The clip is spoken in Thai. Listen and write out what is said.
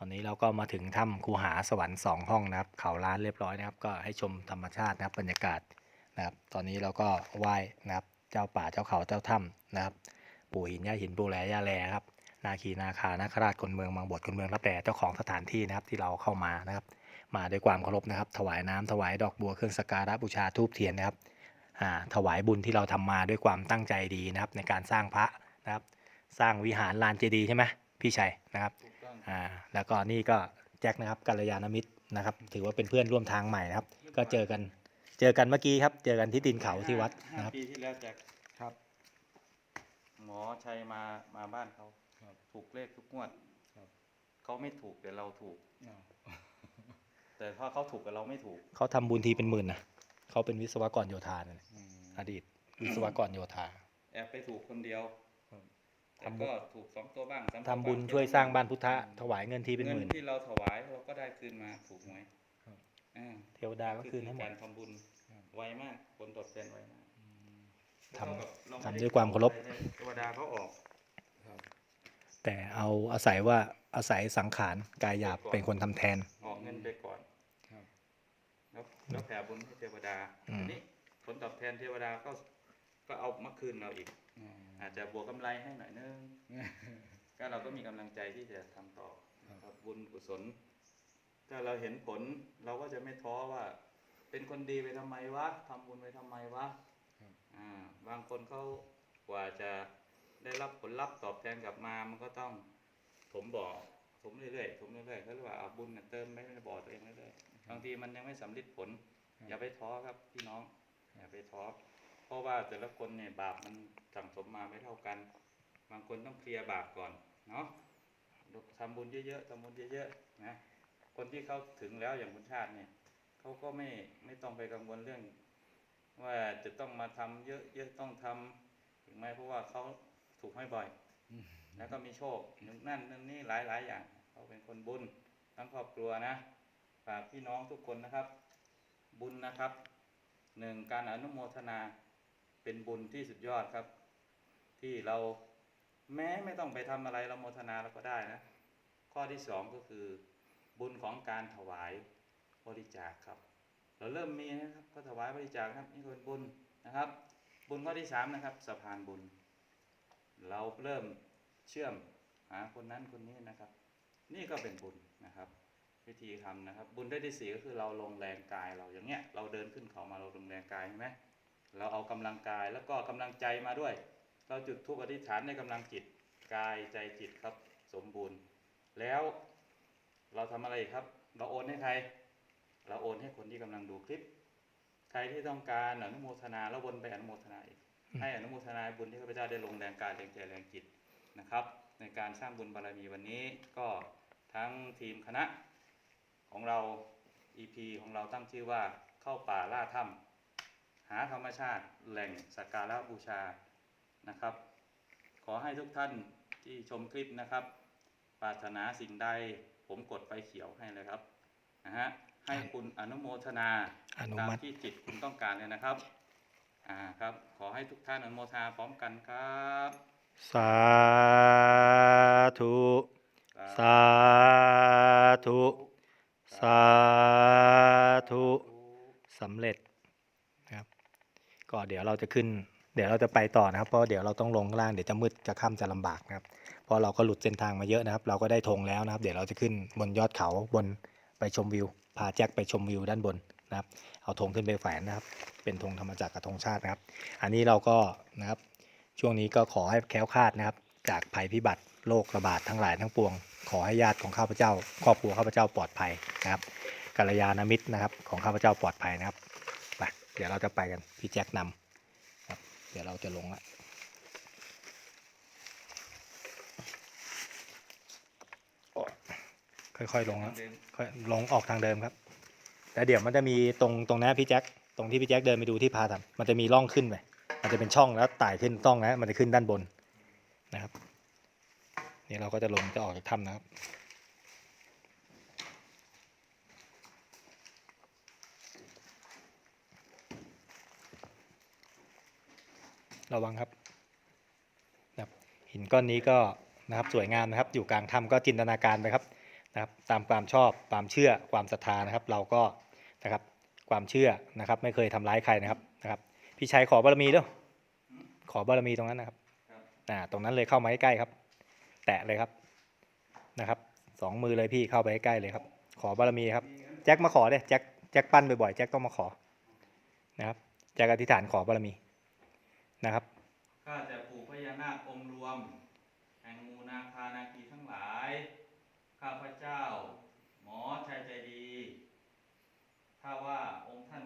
อนนี้เราก็มาถึงถ้ำคูหาสวรรค์สองห้องนะครับ เขาล้านเรียบร้อยนะครับ ก็ให้ชมธรรมชาตินะครับบรรยากาศนะครับ ตอนนี้เราก็ไหว้นะครับ เจ้าป่าเจ้าเขาเจ้าถ้ำนะครับ ปู่หินย่าหินปูแลย่าแลครับ นาคีนาคานาคราชคนเมืองบางบทคนเมืองรับแลเจ้าของสถานที่นะครับที่เราเข้ามานะครับ มาด้วยความเคารพนะครับ ถวายน้ำถวายดอกบัวเครื่องสักการะบูชาทูบเทียนนะครับอ่าถวายบุญที่เราทำมาด้วยความตั้งใจดีนะครับ ในการสร้างพระนะครับ สร้างวิหารลานเจดีย์ใช่ไหมพี่ชัยนะครับ องอ่าแล้วก็นี่ก็แจ็คนะครับกัลยาณมิตรนะครับ ถือว่าเป็นเพื่อนร่วมทางใหม่นะครับ ก็เจอกันเจอกันเมื่อกี้ครับ เจอกันที่ตีนเขาที่วัดห้านะครับ ปีที่แล้วจากครับ หมอชัยมามาบ้านเขาครับถูกเลขทุกงวดครับ เขาไม่ถูกแต่เราถูก อ้าวแต่ถ้าเขาถูกแต่เราไม่ถูกเขาทำบุญทีเป็นหมื่นนะเขาเป็นวิศวกรโยธานะอืมอดีตวิศวกรโยธา แอบไปถูกคนเดียว ครับแต่ก็ถูกสองตัวบ้างสามตัวทำบุญางช่วยสร้างบ้านพุทธะถวายเงินทีเป็นหเงิมื่น นที่เราถวายเราก็ได้คืนมาถูกไหมครับ อ่าเทวดาก็คืนให้หมกาดรทำบุญครับไวมากผลตอบแทนไวมากอืมทำเท่ากับเรไทำด้วยความเคารพ เทวดาเขาออกครับแต่เอาอาศัยว่าอาศัยสังขารกายหยาบเป็นคนทำแทน ออกเงินไปก่อนครับ แล้วแล้วแผ่บุญให้เทวดาอืมทีนี้ผลตอบแทนเทวดาก็ก็เอามาคืนเราอีกอ๋อ อาจจะบวกกำไรให้หน่อยนึงก็เราก็มีกำลังใจที่จะทำต่อครับครับบุญกุศล ถ้าเราเห็นผลเราก็จะไม่ท้อว่า เป็นคนดีไปทำไมวะทำบุญไปทำไมวะครับอ่าบางคนเขากว่าจะได้รับผลลัพธ์ตอบแทนกลับมา มันก็ต้องถมบ่อถมเรื่อยๆถมเรื่อยๆเขาเรียกว่าเอาบุญน่ะเติมไม่ในบ่อตัวเองเรื่อยๆบางทีมันยังไม่สำลิดผล อย่าไปท้อครับพี่น้อง อย่าไปท้อ เพราะว่าแต่ละคนเนี่ยบาปมันสั่งสมมาไม่เท่ากัน บางคนต้องเคลียร์บาปก่อนเนาะทำบุญเยอะๆทำบุญเยอะๆนะคนที่เขาถึงแล้วอย่างคุณชาติเนี่ยเขาก็ไม่ไม่ต้องไปกังวลเรื่อง ว่าจะต้องมาทำเยอะๆต้องทำถึงไหมเพราะว่าเขาถูกให้บ่อยอืมแล้วก็มีโชคหนึ่งนั่นนั่นนี่หลายหลายๆอย่างเขาเป็นคนบุญทั้งครอบครัวนะฝากพี่น้องทุกคนนะครับ บุญนะครับหนึ่งการอนุโมทนา เป็นบุญที่สุดยอดครับ ที่เราแม้ไม่ต้องไปทำอะไรเราโมทนาเราก็ได้นะ ข้อที่สองก็คือ บุญของการถวายบริจาคครับ เราเริ่มมีนะครับก็ถวายบริจาคครับนี่ก็เป็นบุญนะครับ บุญข้อที่สามนะครับสะพานบุญ เราเริ่มเชื่อมหาคนนั้นคนนี้นะครับ นี่ก็เป็นบุญนะครับ วิธีทำนะครับ บุญได้ที่สี่ก็คือเราลงแรงกายเราอย่างเงี้ยเราเดินขึ้นเขามาเราลงแรงกายใช่ไหม เราเอากำลังกายแล้วก็กำลังใจมาด้วย เราจุดทุกอธิษฐานในกำลังจิตกายใจจิตครับสมบูรณ์ แล้วเราทำอะไรอีกครับ เราโอนให้ใคร เราโอนให้คนที่กำลังดูคลิป ใครที่ต้องการอนุโมทนาแล้ววนไปอนุโมทนาอีกให้อนุโมทนาบุญที่ข้าพเจ้าได้ลงแรงกายแรงใจแรงจิตนะครับ ในการสร้างบุญบารมีวันนี้ก็ทั้งทีมคณะของเรา EP ของเราตั้งชื่อว่าเข้าป่าล่าถ้ำ หาธรรมชาติแหล่งสักการะบูชานะครับ ขอให้ทุกท่านที่ชมคลิปนะครับ ปรารถนาสิ่งใดผมกดไฟเขียวให้เลยครับนะฮะให้คุณอนุโมทนาอนุตามมัติที่จิตคุณต้องการเลยนะครับอ่าครับ ขอให้ทุกท่านอนุโมทนาพร้อมกันครับ สาธุ สาธุ สาธุสำเร็จนะครับ ก็เดี๋ยวเราจะขึ้น เดี๋ยวเราจะไปต่อนะครับ เพราะเดี๋ยวเราต้องลงล่างเดี๋ยวจะมืดจะค่ำจะลำบากนะครับ เพราะเราก็หลุดเส้นทางมาเยอะนะครับ เราก็ได้ธงแล้วนะครับ เดี๋ยวเราจะขึ้นบนยอดเขาบนไปชมวิว พาแจ็คไปชมวิวด้านบนนะครับ เอาธงขึ้นไปแฝนนะครับ เป็นธงธรรมจักรกับธงชาตินะครับ อันนี้เราก็นะครับ ช่วงนี้ก็ขอให้แคล้วคลาดนะครับ จากภัยพิบัติโรคระบาดทั้งหลายทั้งปวง ขอให้ญาติของข้าพเจ้า ครอบครัวข้าพเจ้าปลอดภัยนะครับกัลยาณมิตรนะครับ ของข้าพเจ้าปลอดภัยนะครับ ดี๋ยวเราจะไปกัน พี่แจ็คนำครับ เดี๋ยวเราจะลงละค่อยๆลงครับค่อยลงออกทางเดิมครับ แล้วเดี๋ยวมันจะมีตรงตรงนั้พี่แจ็คตรงที่พี่แจ็คเดินไปดูที่พาทำมันจะมีร่องขึ้นไปมันจะเป็นช่องแล้วไต่ขึ้นต้องนะมันจะขึ้นด้านบนนะครับ นี่เราก็จะลงจะออกจากถ้ำนะครับ ระวังครับนะครับหินก้อนนี้ก็นะครับสวยงามนะครับ อยู่กลางถ้ำก็จินตนาการไปครับนะครับตามความชอบความเชื่อความศรัทธานะครับ เราก็นะครับความเชื่อนะครับ ไม่เคยทำร้ายใครนะครับนะครับ พี่ชัยขอบารมีด้วยขอบารมีตรงนั้นนะครับครับอ่าตรงนั้นเลยเข้ามาใกล้ๆครับ แตะเลยครับนะครับสองมือเลยพี่เข้าไปใกล้ๆเลยครับ ขอบารมีครับ แจ็คมาขอเด้แจ็คแจ็คปั้นบ่อยๆแจ็คต้องมาขอนะครับแจ็คอธิษฐานขอบารมี นะครับข้าแต่ปู่พญานาคองค์รวม แห่งมูนาคานาคีทั้งหลาย ข้าพระเจ้า หมอชายใจดี ถ้าว่าองค์ท่าน